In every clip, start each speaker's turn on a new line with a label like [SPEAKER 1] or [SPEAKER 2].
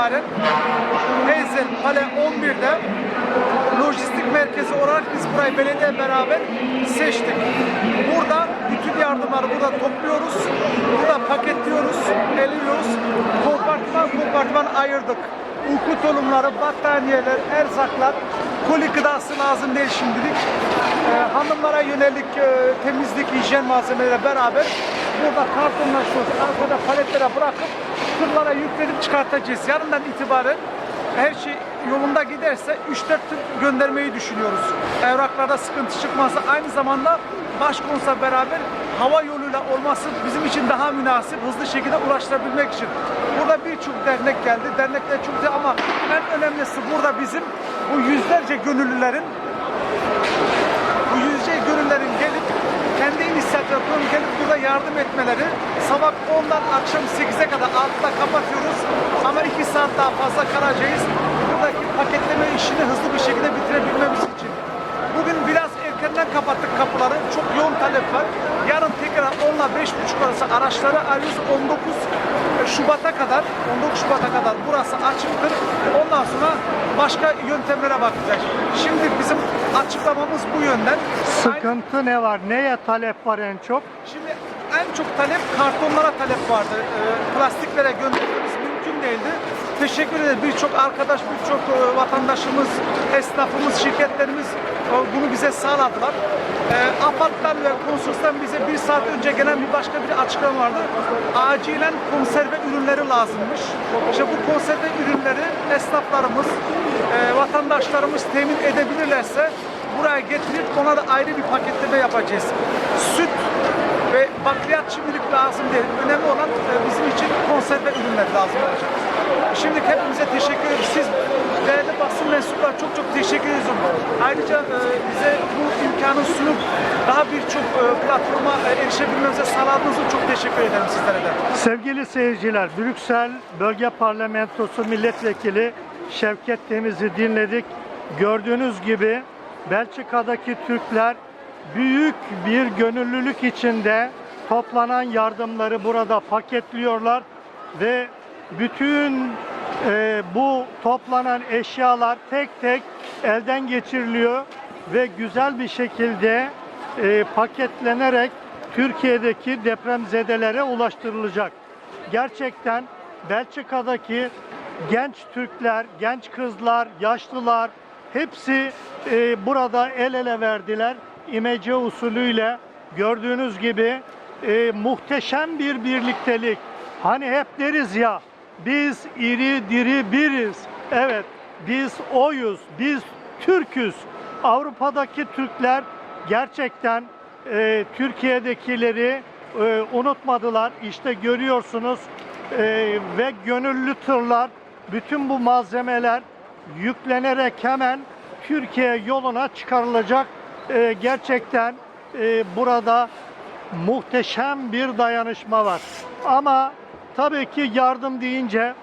[SPEAKER 1] itibaren Heysel Kale 11'de lojistik merkezi olarak biz burayı belediye beraber seçtik. Burada bütün yardımları burada topluyoruz. Burada paketliyoruz, eliyoruz. Kompartman kompartman ayırdık. Uyku tulumları, battaniyeler, erzaklar, koli gıdası lazım değil şimdilik. Ee, hanımlara yönelik e, temizlik, hijyen malzemeleri beraber burada kartonlaşıyoruz. Arkada paletlere bırakıp tırlara yüklenip çıkartacağız. Yarından itibaren her şey yolunda giderse 3-4 tır göndermeyi düşünüyoruz. Evraklarda sıkıntı çıkmazsa aynı zamanda başkonsa beraber hava yoluyla olması bizim için daha münasip, hızlı şekilde ulaştırabilmek için. Burada birçok dernek geldi. Dernekler çok ama en önemlisi burada bizim bu yüzlerce gönüllülerin bu yüzce gönüllerin gelip kendi inisiyatiflerini gelip burada yardım etmeleri sabah 10'dan akşam 8'e kadar altta kapatıyoruz ama 2 saat daha fazla kalacağız. Buradaki paketleme işini hızlı bir şekilde bitirebilmemiz için. Bugün biraz erkenden kapattık kapıları. Çok yoğun talep var. Yarın tekrar 10 ile 5.30 arası araçları arıyoruz. 19 Şubat'a kadar, 19 Şubat'a kadar burası açıktır. Ondan sonra başka yöntemlere bakacağız. Şimdi bizim açıklamamız bu yönden.
[SPEAKER 2] Sıkıntı ne var? Neye talep var en çok?
[SPEAKER 1] Şimdi en çok talep kartonlara talep vardı. Ee, plastiklere göndermemiz mümkün değildi. Teşekkür ederiz. Birçok arkadaş, birçok e, vatandaşımız, esnafımız, şirketlerimiz e, bunu bize sağladılar. E, AFAD'dan ve konsolosdan bize bir saat önce gelen bir başka bir açıklama vardı. Acilen konserve ürünleri lazımmış. İşte bu konserve ürünleri esnaflarımız, e, vatandaşlarımız temin edebilirlerse buraya getirip ona da ayrı bir paketleme yapacağız. Süt ve bakliyat şimdilik lazım değil. Önemli olan e, bizim için konserve ürünler lazım olacak. Şimdi hepinize teşekkür ederim. Siz değerli basın mensupları çok çok teşekkür ediyorum. Ayrıca e, bize bu imkanı sunup daha birçok e, platforma e, erişebilmemize sağladığınız için çok teşekkür ederim sizlere de.
[SPEAKER 2] Sevgili seyirciler, Brüksel Bölge Parlamentosu Milletvekili Şevket Temiz'i dinledik. Gördüğünüz gibi Belçika'daki Türkler büyük bir gönüllülük içinde toplanan yardımları burada paketliyorlar ve bütün e, bu toplanan eşyalar tek tek elden geçiriliyor ve güzel bir şekilde e, paketlenerek Türkiye'deki depremzedelere ulaştırılacak. Gerçekten Belçika'daki genç Türkler, genç kızlar, yaşlılar hepsi e, burada el ele verdiler. İmece usulüyle gördüğünüz gibi e, muhteşem bir birliktelik. Hani hep deriz ya biz iri diri biriz. Evet biz oyuz, biz Türküz. Avrupa'daki Türkler gerçekten e, Türkiye'dekileri e, unutmadılar. İşte görüyorsunuz e, ve gönüllü tırlar bütün bu malzemeler yüklenerek hemen Türkiye yoluna çıkarılacak. E, gerçekten e, burada muhteşem bir dayanışma var. Ama tabii ki yardım deyince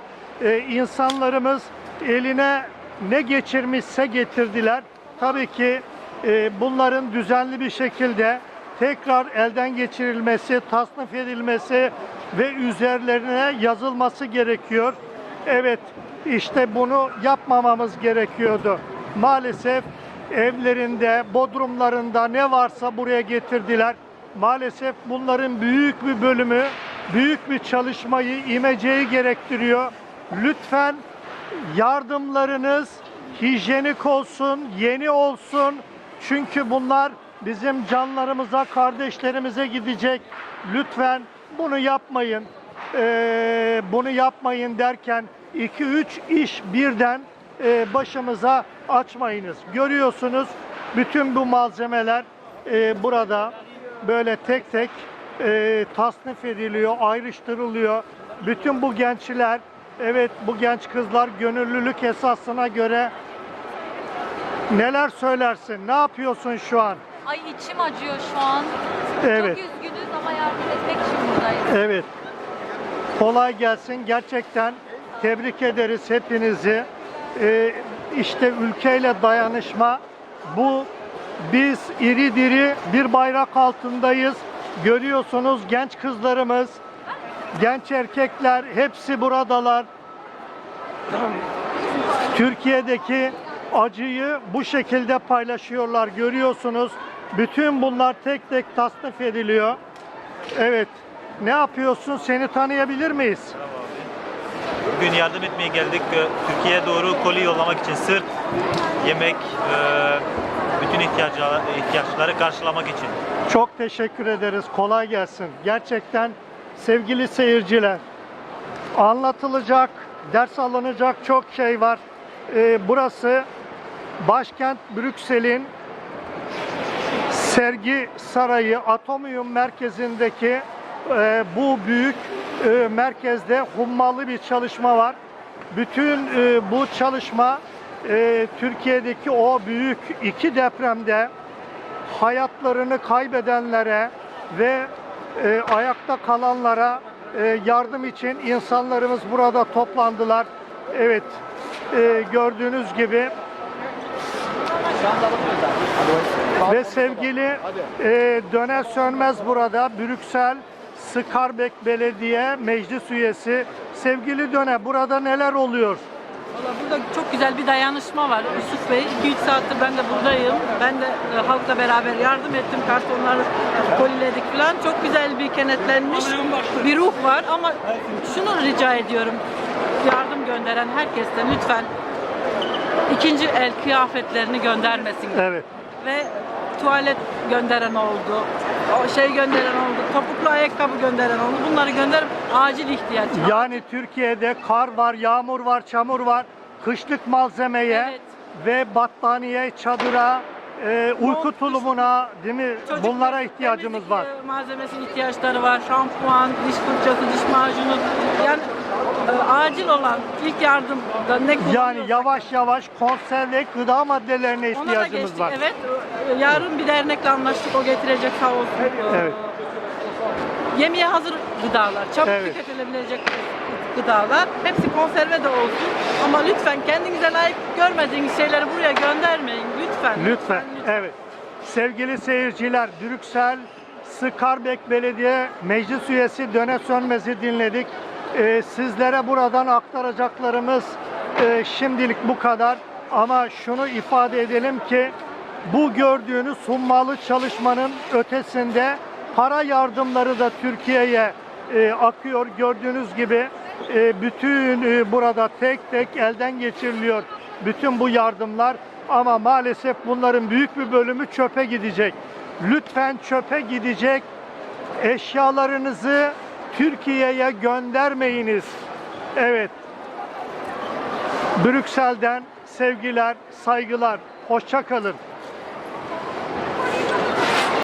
[SPEAKER 2] e, insanlarımız eline ne geçirmişse getirdiler. Tabii ki e, bunların düzenli bir şekilde tekrar elden geçirilmesi, tasnif edilmesi ve üzerlerine yazılması gerekiyor. Evet, işte bunu yapmamamız gerekiyordu. Maalesef evlerinde, bodrumlarında ne varsa buraya getirdiler. Maalesef bunların büyük bir bölümü büyük bir çalışmayı, imeceyi gerektiriyor. Lütfen yardımlarınız hijyenik olsun, yeni olsun. Çünkü bunlar bizim canlarımıza, kardeşlerimize gidecek. Lütfen bunu yapmayın. Ee, bunu yapmayın derken 2-3 iş birden e, başımıza açmayınız. Görüyorsunuz bütün bu malzemeler e, burada böyle tek tek e, tasnif ediliyor, ayrıştırılıyor. Bütün bu gençler, evet bu genç kızlar gönüllülük esasına göre neler söylersin? Ne yapıyorsun şu an?
[SPEAKER 3] Ay içim acıyor şu an.
[SPEAKER 2] Evet.
[SPEAKER 3] Çok üzgünüz ama yardım etmek için buradayız.
[SPEAKER 2] Evet. Kolay gelsin. Gerçekten tebrik ederiz hepinizi. Ee, işte ülkeyle dayanışma bu biz iri diri bir bayrak altındayız. Görüyorsunuz genç kızlarımız, genç erkekler hepsi buradalar. Türkiye'deki acıyı bu şekilde paylaşıyorlar. Görüyorsunuz. Bütün bunlar tek tek tasnif ediliyor. Evet. Ne yapıyorsun? Seni tanıyabilir miyiz?
[SPEAKER 4] Bugün yardım etmeye geldik. Türkiye'ye doğru koli yollamak için sırt, yemek, bütün ihtiyaçları karşılamak için.
[SPEAKER 2] Çok teşekkür ederiz. Kolay gelsin. Gerçekten sevgili seyirciler, anlatılacak, ders alınacak çok şey var. Ee, burası başkent Brüksel'in sergi sarayı Atomium merkezindeki e, bu büyük e, merkezde hummalı bir çalışma var. Bütün e, bu çalışma e, Türkiye'deki o büyük iki depremde hayatlarını kaybedenlere ve e, ayakta kalanlara e, yardım için insanlarımız burada toplandılar. Evet, e, gördüğünüz gibi ve sevgili e, Döner Sönmez burada Brüksel Skarbek Belediye Meclis Üyesi. Sevgili Döne burada neler oluyor?
[SPEAKER 5] Valla burada çok güzel bir dayanışma var Yusuf Bey. 2-3 saattir ben de buradayım. Ben de e, halkla beraber yardım ettim. Kartonları koliledik falan. Çok güzel bir kenetlenmiş bir ruh var ama şunu rica ediyorum. Yardım gönderen herkesten lütfen ikinci el kıyafetlerini göndermesin.
[SPEAKER 2] Evet.
[SPEAKER 5] Ve tuvalet gönderen oldu. O şey gönderen oldu. Topuklu ayakkabı gönderen oldu. Bunları gönderip acil ihtiyaç.
[SPEAKER 2] Yani Türkiye'de kar var, yağmur var, çamur var. Kışlık malzemeye
[SPEAKER 5] Evet.
[SPEAKER 2] ve battaniye, çadıra, e, uyku
[SPEAKER 5] Mont,
[SPEAKER 2] tulumuna, değil mi?
[SPEAKER 5] Çocuk
[SPEAKER 2] Bunlara ihtiyacımız
[SPEAKER 5] temizlik,
[SPEAKER 2] var.
[SPEAKER 5] e, Malzemesinin ihtiyaçları var. Şampuan, diş fırçası, diş macunu. Yani acil olan ilk yardımda ne kullanıyorsak
[SPEAKER 2] Yani yavaş yavaş konserve gıda maddelerine
[SPEAKER 5] ona da
[SPEAKER 2] ihtiyacımız
[SPEAKER 5] geçtik.
[SPEAKER 2] var.
[SPEAKER 5] Evet. Yarın bir dernekle anlaştık. O getirecek sağ olsun.
[SPEAKER 2] Evet.
[SPEAKER 5] Yemeğe hazır gıdalar, çabuk
[SPEAKER 2] Evet.
[SPEAKER 5] tüketilebilecek gıdalar. Hepsi konserve de olsun. Ama lütfen kendinize layık görmediğiniz şeyleri buraya göndermeyin. Lütfen.
[SPEAKER 2] Lütfen. Evet. Sevgili seyirciler, Brüksel Skarbek Belediye Meclis Üyesi Döne Sönmez'i dinledik. Ee, sizlere buradan aktaracaklarımız e, şimdilik bu kadar. Ama şunu ifade edelim ki bu gördüğünüz hummalı çalışmanın ötesinde para yardımları da Türkiye'ye e, akıyor. Gördüğünüz gibi e, bütün e, burada tek tek elden geçiriliyor bütün bu yardımlar ama maalesef bunların büyük bir bölümü çöpe gidecek. Lütfen çöpe gidecek eşyalarınızı Türkiye'ye göndermeyiniz. Evet. Brüksel'den sevgiler, saygılar. Hoşça kalın.